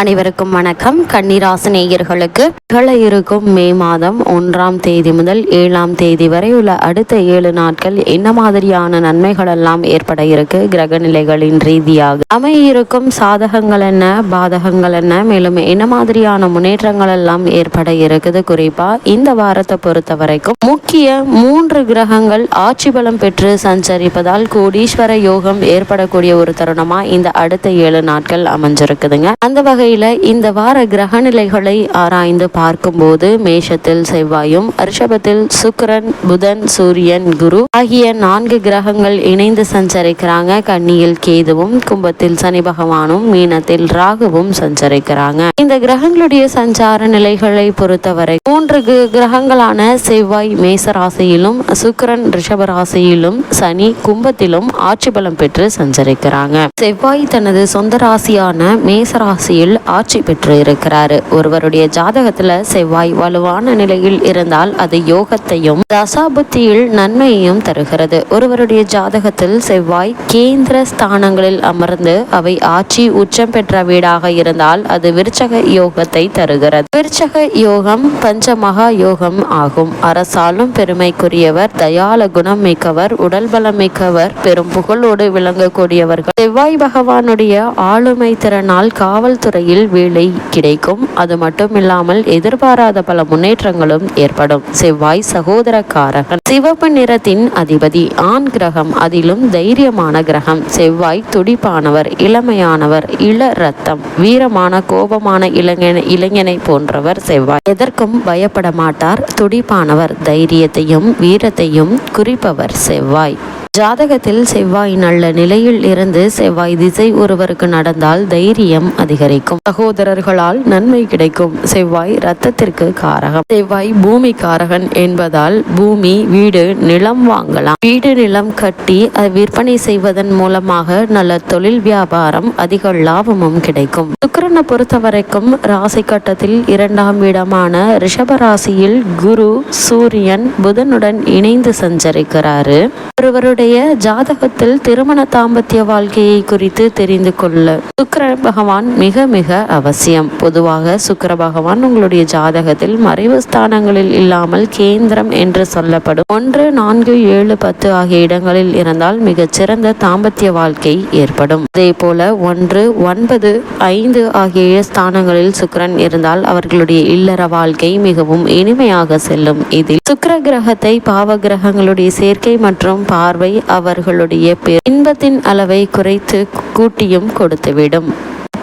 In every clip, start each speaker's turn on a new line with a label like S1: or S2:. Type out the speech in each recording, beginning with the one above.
S1: அனைவருக்கும் வணக்கம். கண்ணீராசனேயர்களுக்கு நிகழ இருக்கும் மே மாதம் ஒன்றாம் தேதி முதல் ஏழாம் தேதி வரை உள்ள அடுத்த ஏழு நாட்கள் என்ன மாதிரியான நன்மைகள் எல்லாம் ஏற்பட இருக்கு? கிரக நிலைகளின் ரீதியாக அமையிருக்கும் சாதகங்கள் என்ன? பாதகங்கள் என்ன? மேலும் என்ன மாதிரியான முன்னேற்றங்கள் எல்லாம் ஏற்பட இருக்குது? குறிப்பா இந்த வாரத்தை பொறுத்த வரைக்கும் முக்கிய மூன்று கிரகங்கள் ஆட்சி பலம் பெற்று சஞ்சரிப்பதால் கோடீஸ்வர யோகம் ஏற்படக்கூடிய ஒரு தருணமா இந்த அடுத்த ஏழு நாட்கள் அமைஞ்சிருக்குதுங்க. அந்த வகை வகையில இந்த வார கிரக நிலைகளை ஆராய்ந்து பார்க்கும்போது மேஷத்தில் செவ்வாயும் ரிஷபத்தில் சுக்கிரன் புதன் சூரியன் குரு ஆகிய நான்கு கிரகங்கள் இணைந்து சஞ்சரிக்கிறாங்க. கன்னியில் கேதுவும் கும்பத்தில் சனி பகவானும் மீனத்தில் ராகுவும் சஞ்சரிக்கிறாங்க. இந்த கிரகங்களுடைய சஞ்சார நிலைகளை பொறுத்தவரை மூன்று கிரகங்களான செவ்வாய் மேச ராசியிலும் சுக்கிரன் ரிஷப ராசியிலும் சனி கும்பத்திலும் ஆட்சி பலம் பெற்று சஞ்சரிக்கிறாங்க. செவ்வாய் தனது சொந்த ராசியான மேச ராசியில் ஆட்சி பெற்று இருக்கிறார் ஒருவருடைய ஜாதகத்துல செவ்வாய் வலுவான நிலையில் இருந்தால் அது யோகத்தையும் தசாபுத்தியில் நன்மையையும் தருகிறது. ஒருவருடைய ஜாதகத்தில் செவ்வாய் கேந்திர ஸ்தானங்களில் அமர்ந்து அவை ஆட்சி உச்சம் பெற்ற வீடாக இருந்தால் அது விருச்சக யோகத்தை தருகிறது. விருச்சக யோகம் பஞ்சமகா யோகம் ஆகும். அரசாலும் பெருமைக்குரியவர் தயால குணம் மிக்கவர் உடல் பலம் மிக்கவர் பெரும் புகழோடு விளங்கக்கூடியவர்கள். செவ்வாய் பகவானுடைய ஆளுமை திறனால் காவல்துறை துறையில் வேலை கிடைக்கும். அது மட்டும் இல்லாமல் எதிர்பாராத பல முன்னேற்றங்களும் ஏற்படும். செவ்வாய் சகோதரக்காரகன். சிவப்பு நிறத்தின் அதிபதி ஆண் கிரகம் அதிலும் தைரியமான கிரகம். செவ்வாய் துடிப்பானவர் இளமையானவர் இள ரத்தம். வீரமான கோபமான இளைஞன இளைஞனை போன்றவர் செவ்வாய். எதற்கும் பயப்பட மாட்டார். துடிப்பானவர் தைரியத்தையும் வீரத்தையும் குறிப்பவர் செவ்வாய். ஜாதகத்தில் செவ்வாய் நல்ல நிலையில் இருந்து செவ்வாய் திசை ஒருவருக்கு நடந்தால் தைரியம் அதிகரிக்கும். சகோதரர்களால் நன்மை கிடைக்கும். செவ்வாய் ரத்தத்திற்கு காரகம். செவ்வாய் பூமி காரகன் என்பதால் பூமி வீடு நிலம் வாங்கலாம். வீடு நிலம் கட்டி விற்பனை செய்வதன் மூலமாக நல்ல தொழில் வியாபாரம் அதிக லாபமும் கிடைக்கும். சுக்கிரனை பொறுத்தவரைக்கும் ராசி கட்டத்தில் இரண்டாம் இடமான ரிஷப ராசியில் குரு சூரியன் புதனுடன் இணைந்து சஞ்சரிக்கிறாரு. ஒருவருடைய உங்களுடைய ஜாதகத்தில் திருமண தாம்பத்திய வாழ்க்கையை குறித்து தெரிந்து கொள்ள. சுக்கர பகவான் மிக மிக அவசியம். பொதுவாக சுக்கர பகவான் உங்களுடைய ஜாதகத்தில் மறைவு ஸ்தானங்களில் இல்லாமல் கேந்திரம் என்று சொல்லப்படும். ஒன்று நான்கு ஏழு பத்து ஆகிய இடங்களில் இருந்தால் மிகச் சிறந்த தாம்பத்திய வாழ்க்கை ஏற்படும். அதே போல ஒன்று ஒன்பது ஐந்து ஆகிய ஸ்தானங்களில் சுக்கரன் இருந்தால் அவர்களுடைய இல்லற வாழ்க்கை மிகவும் இனிமையாக செல்லும். இதில் சுக்கர கிரகத்தை பாவ கிரகங்களுடைய சேர்க்கை மற்றும் பார்வை அவர்களுடைய இன்பத்தின் அளவை குறைத்து கூட்டியும் கொடுத்துவிடும்.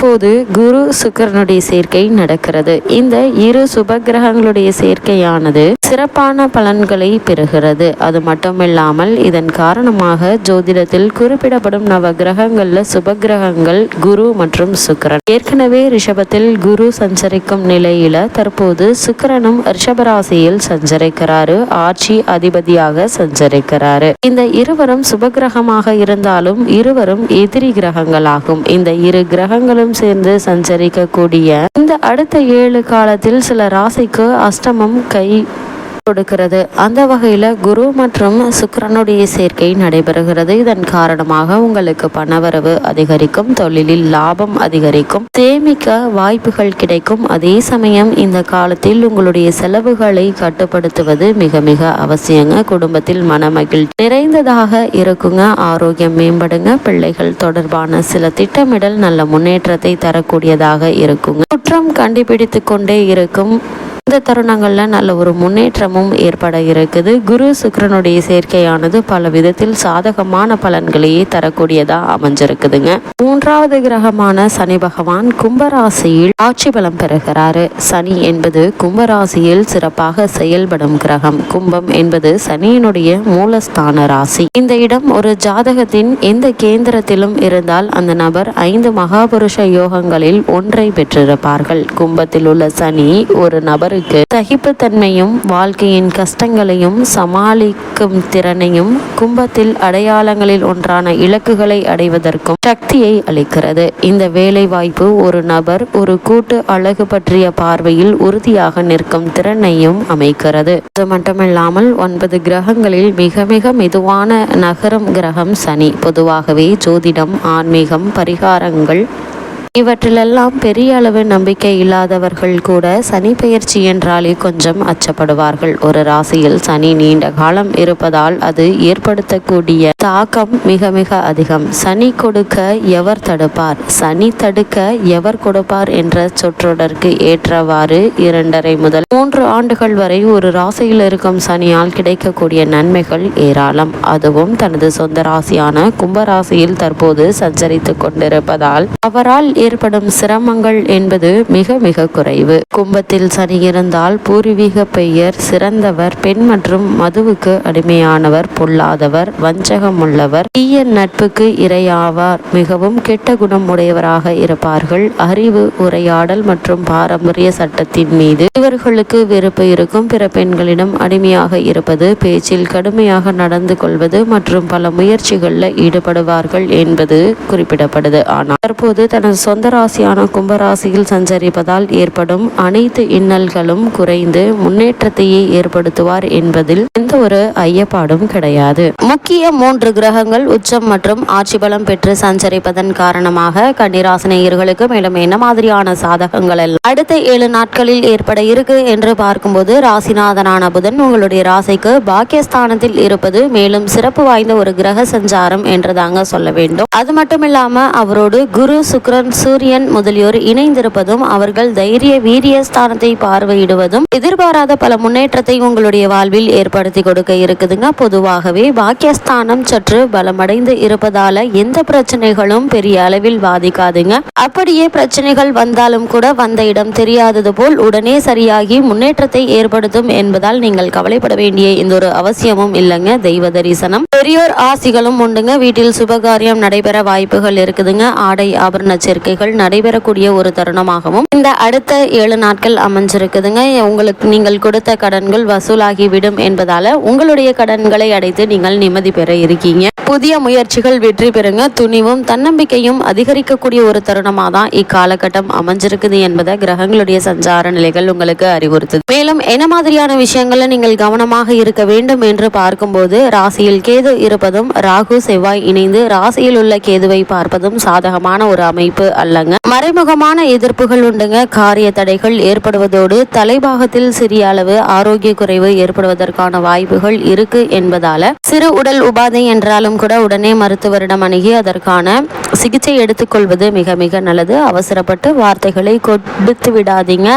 S1: அப்போது குரு சுக்கரனுடைய சேர்க்கை நடக்கிறது. இந்த இரு சுபகிரகங்களுடைய சேர்க்கையானது சிறப்பான பலன்களை பெறுகிறது. அது மட்டுமில்லாமல் இதன் காரணமாக ஜோதிடத்தில் குறிப்பிடப்படும் நவ கிரகங்கள்ல சுபகிரகங்கள் குரு மற்றும் சுக்கரன். ஏற்கனவே ரிஷபத்தில் குரு சஞ்சரிக்கும் நிலையில தற்போது சுக்கரனும் ரிஷபராசியில் சஞ்சரிக்கிறாரு. ஆட்சி அதிபதியாக சஞ்சரிக்கிறாரு. இந்த இருவரும் சுபகிரகமாக இருந்தாலும் இருவரும் எதிரி கிரகங்களாகும். இந்த இரு கிரகங்களும் சேர்ந்து சஞ்சரிக்கக்கூடிய இந்த அடுத்த ஏழு காலத்தில் சில ராசிக்கு அஷ்டமம் கை கொடுக்கிறது. அந்த வகையில் குரு மற்றும் சுக்கரனுடைய சேர்க்கை நடைபெறுகிறது. இதன் காரணமாக உங்களுக்கு பணவரவு அதிகரிக்கும் தொழிலில் லாபம் அதிகரிக்கும் சேமிக்க வாய்ப்புகள் கிடைக்கும். அதே சமயம் இந்த காலத்தில் உங்களுடைய செலவுகளை கட்டுப்படுத்துவது மிக மிக அவசியங்க. குடும்பத்தில் மனமகிழ்ச்சி நிறைந்ததாக இருக்குங்க. ஆரோக்கியம் மேம்படுங்க. பிள்ளைகள் தொடர்பான சில திட்டமிடல் நல்ல முன்னேற்றத்தை தரக்கூடியதாக இருக்குங்க. குற்றம் கண்டுபிடித்து கொண்டே இருக்கும். இந்த தருணங்கள்ல நல்ல ஒரு முன்னேற்றமும் ஏற்பட இருக்குது. குரு சுக்கிரனுடைய சேர்க்கையானது பல விதத்தில் சாதகமான பலன்களையே தரக்கூடியதா அமைஞ்சிருக்குதுங்க. மூன்றாவது கிரகமான சனி பகவான் கும்பராசியில் ஆட்சி பலம் பெறுகிறாரு. சனி என்பது கும்பராசியில் சிறப்பாக செயல்படும் கிரகம். கும்பம் என்பது சனியினுடைய மூலஸ்தான ராசி. இந்த இடம் ஒரு ஜாதகத்தின் எந்த கேந்திரத்திலும் இருந்தால் அந்த நபர் ஐந்து மகாபுருஷ யோகங்களில் ஒன்றை பெற்றிருப்பார்கள். கும்பத்தில் உள்ள சனி ஒரு நபர் நபருக்கு சகிப்புத்தன்மையும் வாழ்க்கையின் கஷ்டங்களையும் சமாளிக்கும் திறனையும் கும்பத்தில் அடையாளங்களில் ஒன்றான இலக்குகளை அடைவதற்கும் சக்தியை அளிக்கிறது. இந்த வேலை வாய்ப்பு ஒரு நபர் ஒரு கூட்டு அழகு பற்றிய பார்வையில் உறுதியாக நிற்கும் திறனையும் அமைக்கிறது. அது மட்டுமில்லாமல் ஒன்பது கிரகங்களில் மிக மிக மெதுவான நகரும் கிரகம் சனி. பொதுவாகவே ஜோதிடம் ஆன்மீகம் பரிகாரங்கள் இவற்றிலெல்லாம் பெரிய அளவு நம்பிக்கை இல்லாதவர்கள் கூட சனி பெயர்ச்சி என்றாலே கொஞ்சம் அச்சப்படுவார்கள். ஒரு ராசியில் சனி நீண்ட காலம் இருப்பதால் அது ஏற்படுத்தக்கூடிய தாக்கம் மிக மிக அதிகம். சனி கொடுக்க எவர் தடுப்பார்? சனி தடுக்க எவர் கொடுப்பார் என்ற சொற்றொடருக்கு ஏற்றவாறு இரண்டரை முதல் மூன்று ஆண்டுகள் வரை ஒரு ராசியில் இருக்கும் சனியால் கிடைக்கக்கூடிய நன்மைகள் ஏராளம். அதுவும் தனது சொந்த ராசியான கும்பராசியில் தற்போது சஞ்சரித்துக் கொண்டிருப்பதால் அவரால் ஏற்படும் சிரமங்கள் என்பது மிக மிக குறைவு. கும்பத்தில் சனி இருந்தால் பூர்வீக பெயர் சிறந்தவர் பெண் மற்றும் மதுவுக்கு அடிமையானவர் பொல்லாதவர் வஞ்சகமுள்ளவர். தீய நட்புக்கு இரையாவார். மிகவும் கெட்ட குணம் உடையவராக இருப்பார்கள். அறிவு உரையாடல் மற்றும் பாரம்பரிய சட்டத்தின் மீது இவர்களுக்கு வெறுப்பு இருக்கும். பிற பெண்களிடம் அடிமையாக இருப்பது பேச்சில் கடுமையாக நடந்து கொள்வது மற்றும் பல முயற்சிகளில் ஈடுபடுவார்கள் என்பது குறிப்பிடப்படுது. ஆனால் தற்போது தனது சொந்த ராசியான கும்பராசியில் சஞ்சரிப்பதால் ஏற்படும் அனைத்து இன்னல்களும் குறைந்து முன்னேற்றத்தையே ஏற்படுத்துவார் என்பதில் எந்த ஒரு ஐயப்பாடும் கிடையாது. முக்கிய மூன்று கிரகங்கள் உச்சம் மற்றும் ஆட்சி பலம் பெற்று சஞ்சரிப்பதன் காரணமாக கன்னிராசினியர்களுக்கு மேலும் என்ன மாதிரியான சாதகங்கள் எல்லாம் அடுத்த ஏழு நாட்களில் ஏற்பட இருக்கு என்று பார்க்கும்போது ராசிநாதனான புதன் உங்களுடைய ராசிக்கு பாக்கியஸ்தானத்தில் இருப்பது மேலும் சிறப்பு வாய்ந்த ஒரு கிரக சஞ்சாரம் என்று தாங்க சொல்ல வேண்டும். அது மட்டும் இல்லாம அவரோடு குரு சுக்ரன் சூரியன் முதலியோர் இணைந்திருப்பதும் அவர்கள் தைரிய வீரிய ஸ்தானத்தை பார்வையிடுவதும் எதிர்பாராத பல முன்னேற்றத்தை உங்களுடைய வாழ்வில் ஏற்படுத்தி கொடுக்க இருக்குதுங்க. பொதுவாகவே பாக்கியஸ்தானம் சற்று பலமடைந்து இருப்பதால எந்த பிரச்சனைகளும் பெரிய அளவில் பாதிக்காதுங்க. அப்படியே பிரச்சனைகள் வந்தாலும் கூட வந்த இடம் தெரியாதது போல் உடனே சரியாகி முன்னேற்றத்தை ஏற்படுத்தும் என்பதால் நீங்கள் கவலைப்பட வேண்டிய இந்த ஒரு அவசியமும் இல்லைங்க. தெய்வ தரிசனம். பெரியோர் ஆசிகளும் உண்டுங்க. வீட்டில் சுபகாரியம் நடைபெற வாய்ப்புகள் இருக்குதுங்க. ஆடை ஆபரண சேர்க்கைகள் நடைபெறக்கூடிய ஒரு தருணமாகவும் இந்த அடுத்த ஏழு நாட்கள் அமைஞ்சிருக்குதுங்க. உங்களுக்கு நீங்கள் கொடுத்த கடன்கள் வசூலாகிவிடும் என்பதால உங்களுடைய கடன்களை அடைத்து நீங்கள் நிம்மதி பெற இருக்கீங்க. புதிய முயற்சிகள் வெற்றி பெறுங்க. துணிவும் தன்னம்பிக்கையும் அதிகரிக்கக்கூடிய ஒரு தருணமாக தான் இக்காலகட்டம் அமைஞ்சிருக்குது என்பதை கிரகங்களுடைய சஞ்சார நிலைகள் உங்களுக்கு அறிவுறுத்துது. மேலும் என்ன மாதிரியான விஷயங்களை நீங்கள் கவனமாக இருக்க வேண்டும் என்று பார்க்கும்போது ராசியில் கேது இருப்பதும் ராகு செவ்வாய் இணைந்து ராசியில் உள்ள கேதுவை பார்ப்பதும் சாதகமான ஒரு அமைப்பு அல்லங்க. மறைமுகமான எதிர்ப்புகள் உண்டுங்க. காரிய தடைகள் ஏற்படுவதோடு தலைபாகத்தில் சிறிய அளவு ஆரோக்கிய குறைவு ஏற்படுவதற்கான வாய்ப்புகள் இருக்கு என்பதால சிறு உடல் உபாதை என்றாலும் கூட உடனே மருத்துவரிடம் அணுகி அதற்கான சிகிச்சை எடுத்துக்கொள்வது மிக மிக நல்லது. அவசரப்பட்டு வார்த்தைகளை கொடுத்து விடாதீங்க.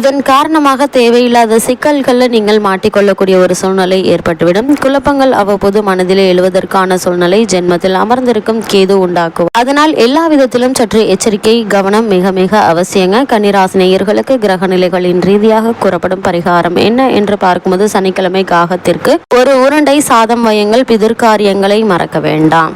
S1: இதன் காரணமாக தேவையில்லாத சிக்கல்களில் நீங்கள் மாட்டிக்கொள்ளக்கூடிய ஒரு சூழ்நிலை ஏற்பட்டுவிடும். குழப்பங்கள் அவ்வப்போது மனதிலே எழுவதற்கான சூழ்நிலை ஜென்மத்தில் அமர்ந்திருக்கும் கேது உண்டாக்கும். அதனால் எல்லா விதத்திலும் சற்று எச்சரிக்கை கவனம் மிக மிக அவசியங்க. கன்னிராசினியர்களுக்கு கிரக நிலைகளின் ரீதியாக கூறப்படும் பரிகாரம் என்ன என்று பார்க்கும்போது சனிக்கிழமை காகத்திற்கு ஒரு உருண்டை சாதம் வயங்கள் பிதிர்காரியங்களை மறக்க வேண்டாம்.